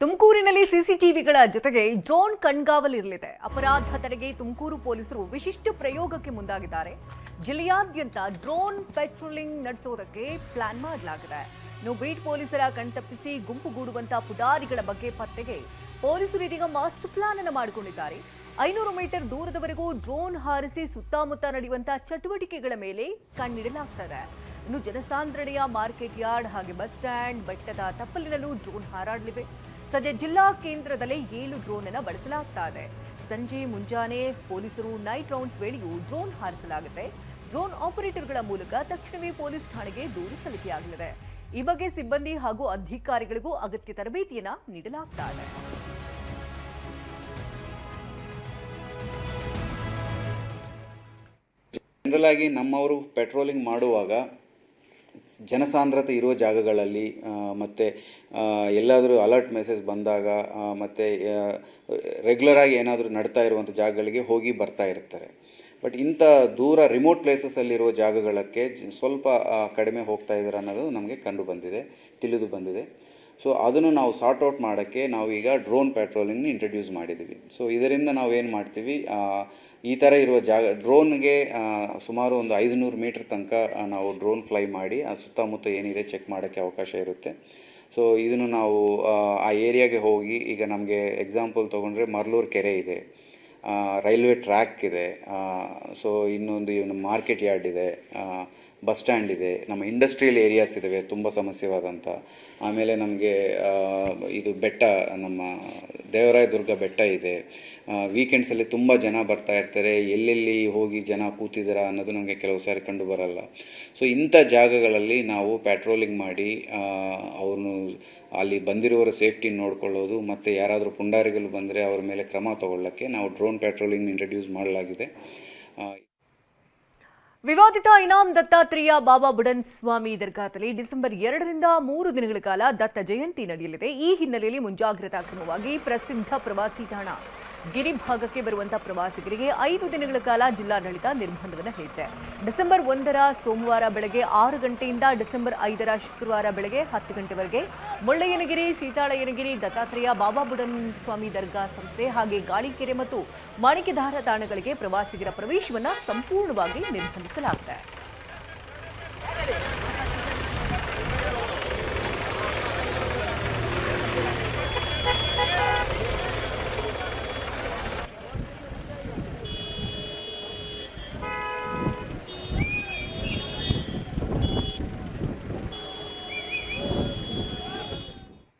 ತುಮಕೂರಿನಲ್ಲಿ ಸಿಸಿಟಿವಿಗಳ ಜೊತೆಗೆ ಡ್ರೋನ್ ಕಣ್ಗಾವಲಿರಲಿದೆ ಅಪರಾಧ ತಡೆಗೆ ತುಮಕೂರು ಪೊಲೀಸರು ವಿಶಿಷ್ಟ ಪ್ರಯೋಗಕ್ಕೆ ಮುಂದಾಗಿದ್ದಾರೆ. ಜಿಲ್ಲೆಯಾದ್ಯಂತ ಡ್ರೋನ್ ಪೆಟ್ರೋಲಿಂಗ್ ನಡೆಸೋದಕ್ಕೆ ಪ್ಲಾನ್ ಮಾಡಲಾಗಿದೆ. ಇನ್ನು ಬೀಟ್ ಪೊಲೀಸರ ಕಣ್ತಪ್ಪಿಸಿ ಗುಂಪುಗೂಡುವಂತ ಪುಡಾರಿಗಳ ಬಗ್ಗೆ ಪತ್ತೆಗೆ ಪೊಲೀಸರು ಇದೀಗ ಮಾಸ್ಟರ್ ಪ್ಲಾನ್ ಅನ್ನು ಮಾಡಿಕೊಂಡಿದ್ದಾರೆ. ಐನೂರು ಮೀಟರ್ ದೂರದವರೆಗೂ ಡ್ರೋನ್ ಹಾರಿಸಿ ಸುತ್ತಮುತ್ತ ನಡೆಯುವಂತಹ ಚಟುವಟಿಕೆಗಳ ಮೇಲೆ ಕಣ್ಣಿಡಲಾಗ್ತದೆ. ಇನ್ನು ಜನಸಾಂದ್ರಣೆಯ ಮಾರ್ಕೆಟ್ ಯಾರ್ಡ್ ಹಾಗೆ ಬಸ್ ಸ್ಟ್ಯಾಂಡ್, ಬೆಟ್ಟದ ತಪ್ಪಲಿನಲ್ಲೂ ಡ್ರೋನ್ ಹಾರಾಡಲಿವೆ. ಸದ್ಯ ಜಿಲ್ಲಾ ಕೇಂದ್ರದಲ್ಲೇ ಏಳು ಡ್ರೋನ್ ಅನ್ನು ಬಳಸಲಾಗ್ತಾ ಇದೆ ಸಂಜೆ ಮುಂಜಾನೆ ಪೊಲೀಸರು ನೈಟ್ ರೌಂಡ್ಸ್ ವೇಳೆಯೂ ಡ್ರೋನ್ ಹಾರಿಸಲಾಗುತ್ತೆ. ಡ್ರೋನ್ ಆಪರೇಟರ್ಗಳ ಮೂಲಕ ತಕ್ಷಣವೇ ಪೊಲೀಸ್ ಠಾಣೆಗೆ ದೂರು ಸಲ್ಲಿಕೆಯಾಗಲಿದೆ. ಈ ಬಗ್ಗೆ ಸಿಬ್ಬಂದಿ ಹಾಗೂ ಅಧಿಕಾರಿಗಳಿಗೂ ಅಗತ್ಯ ತರಬೇತಿಯನ್ನು ನೀಡಲಾಗ್ತಾ ಇದೆ ಜನರಲ್ ಆಗಿ ನಮ್ಮವರು ಪೆಟ್ರೋಲಿಂಗ್ ಮಾಡುವಾಗ ಜನಸಾಂದ್ರತೆ ಇರುವ ಜಾಗಗಳಲ್ಲಿ ಮತ್ತು ಎಲ್ಲಾದರೂ ಅಲರ್ಟ್ ಮೆಸೇಜ್ ಬಂದಾಗ ಮತ್ತು ರೆಗ್ಯುಲರಾಗಿ ಏನಾದರೂ ನಡ್ತಾ ಇರುವಂಥ ಜಾಗಗಳಿಗೆ ಹೋಗಿ ಬರ್ತಾ ಇರ್ತಾರೆ. ಬಟ್ ಇಂಥ ದೂರ ರಿಮೋಟ್ ಪ್ಲೇಸಸ್ಸಲ್ಲಿರುವ ಜಾಗಗಳಕ್ಕೆ ಸ್ವಲ್ಪ ಕಡಿಮೆ ಹೋಗ್ತಾ ಇದ್ದಾರೆ ಅನ್ನೋದು ನಮಗೆ ಕಂಡು ಬಂದಿದೆ, ತಿಳಿದು ಬಂದಿದೆ. ಸೊ ಅದನ್ನು ನಾವು ಸಾರ್ಟ್ ಔಟ್ ಮಾಡೋಕ್ಕೆ ನಾವು ಈಗ ಡ್ರೋನ್ ಪೆಟ್ರೋಲಿಂಗ್ನ ಇಂಟ್ರೊಡ್ಯೂಸ್ ಮಾಡಿದ್ದೀವಿ ಸೊ ಇದರಿಂದ ನಾವು ಏನು ಮಾಡ್ತೀವಿ? ಈ ಥರ ಇರುವ ಜಾಗ ಡ್ರೋನ್ಗೆ ಸುಮಾರು ಒಂದು ಐದುನೂರು ಮೀಟ್ರ್ ತನಕ ನಾವು ಡ್ರೋನ್ ಫ್ಲೈ ಮಾಡಿ ಆ ಸುತ್ತಮುತ್ತ ಏನಿದೆ ಚೆಕ್ ಮಾಡೋಕ್ಕೆ ಅವಕಾಶ ಇರುತ್ತೆ. ಸೊ ಇದನ್ನು ನಾವು ಆ, ಏರಿಯಾಗೆ ಹೋಗಿ ಈಗ ನಮಗೆ ಎಕ್ಸಾಂಪಲ್ ತೊಗೊಂಡ್ರೆ ಮರ್ಲೂರು ಕೆರೆ ಇದೆ. ರೈಲ್ವೆ ಟ್ರ್ಯಾಕ್ ಇದೆ. ಸೊ ಇನ್ನೊಂದು ಇವನು ಮಾರ್ಕೆಟ್ ಯಾರ್ಡ್ ಇದೆ. ಬಸ್ ಸ್ಟ್ಯಾಂಡ್ ಇದೆ, ನಮ್ಮ ಇಂಡಸ್ಟ್ರಿಯಲ್ ಏರಿಯಾಸ್ ಇದ್ದಾವೆ ತುಂಬ ಸಮಸ್ಯೆವಾದಂಥ ಆಮೇಲೆ ನಮಗೆ ಇದು ಬೆಟ್ಟ, ನಮ್ಮ ದೇವರಾಯ ದುರ್ಗ ಬೆಟ್ಟ ಇದೆ. ವೀಕೆಂಡ್ಸಲ್ಲಿ ತುಂಬ ಜನ ಬರ್ತಾ ಇರ್ತಾರೆ, ಎಲ್ಲೆಲ್ಲಿ ಹೋಗಿ ಜನ ಕೂತಿದ್ದೀರಾ ಅನ್ನೋದು ನಮಗೆ ಕೆಲವು ಸಾರಿ ಕಂಡು ಬರಲ್ಲ. ಸೊ ಇಂಥ ಜಾಗಗಳಲ್ಲಿ ನಾವು ಪ್ಯಾಟ್ರೋಲಿಂಗ್ ಮಾಡಿ ಅವ್ರನ್ನು ಅಲ್ಲಿ ಬಂದಿರೋರ ಸೇಫ್ಟಿ ನೋಡ್ಕೊಳ್ಳೋದು, ಮತ್ತು ಯಾರಾದರೂ ಪುಂಡಾರಿಗಳು ಬಂದರೆ ಅವ್ರ ಮೇಲೆ ಕ್ರಮ ತಗೊಳ್ಳೋಕ್ಕೆ ನಾವು ಡ್ರೋನ್ ಪ್ಯಾಟ್ರೋಲಿಂಗ್ ಇಂಟ್ರಡ್ಯೂಸ್ ಮಾಡಲಾಗಿದೆ. ವಿವಾದಿತ ಇನಾಮ್ ದತ್ತಾತ್ರೇಯ ಬಾಬಾ ಬುಡನ್ ಸ್ವಾಮಿ ದರ್ಗಾದಲ್ಲಿ ಡಿಸೆಂಬರ್ ಎರಡರಿಂದ ಮೂರು ದಿನಗಳ ಕಾಲ ದತ್ತ ಜಯಂತಿ ನಡೆಯಲಿದೆ. ಈ ಹಿನ್ನೆಲೆಯಲ್ಲಿ ಮುಂಜಾಗ್ರತಾ ಕ್ರಮವಾಗಿ ಪ್ರಸಿದ್ಧ ಪ್ರವಾಸಿ ತಾಣ ಗಿರಿಭಾಗಕ್ಕೆ ಬರುವಂತಹ ಪ್ರವಾಸಿಗರಿಗೆ ಐದು ದಿನಗಳ ಕಾಲ ಜಿಲ್ಲಾಡಳಿತ ನಿರ್ಬಂಧವನ್ನು ಹೇರಿದೆ. ಡಿಸೆಂಬರ್ ಒಂದರ ಸೋಮವಾರ ಬೆಳಗ್ಗೆ ಆರು ಗಂಟೆಯಿಂದ ಡಿಸೆಂಬರ್ ಐದರ ಶುಕ್ರವಾರ ಬೆಳಗ್ಗೆ ಹತ್ತು ಗಂಟೆವರೆಗೆ ಮುಳ್ಳಯ್ಯನಗಿರಿ, ಸೀತಾಳಯ್ಯನಗಿರಿ, ದತ್ತಾತ್ರೇಯ ಬಾಬಾ ಬುಡನ್ ಸ್ವಾಮಿ ದರ್ಗಾ ಸಂಸ್ಥೆ ಹಾಗೆ ಗಾಳಿಕೆರೆ ಮತ್ತು ಮಾಣಿಕೆಧಾರ ತಾಣಗಳಿಗೆ ಪ್ರವಾಸಿಗರ ಪ್ರವೇಶವನ್ನು ಸಂಪೂರ್ಣವಾಗಿ ನಿರ್ಬಂಧಿಸಲಾಗಿದೆ.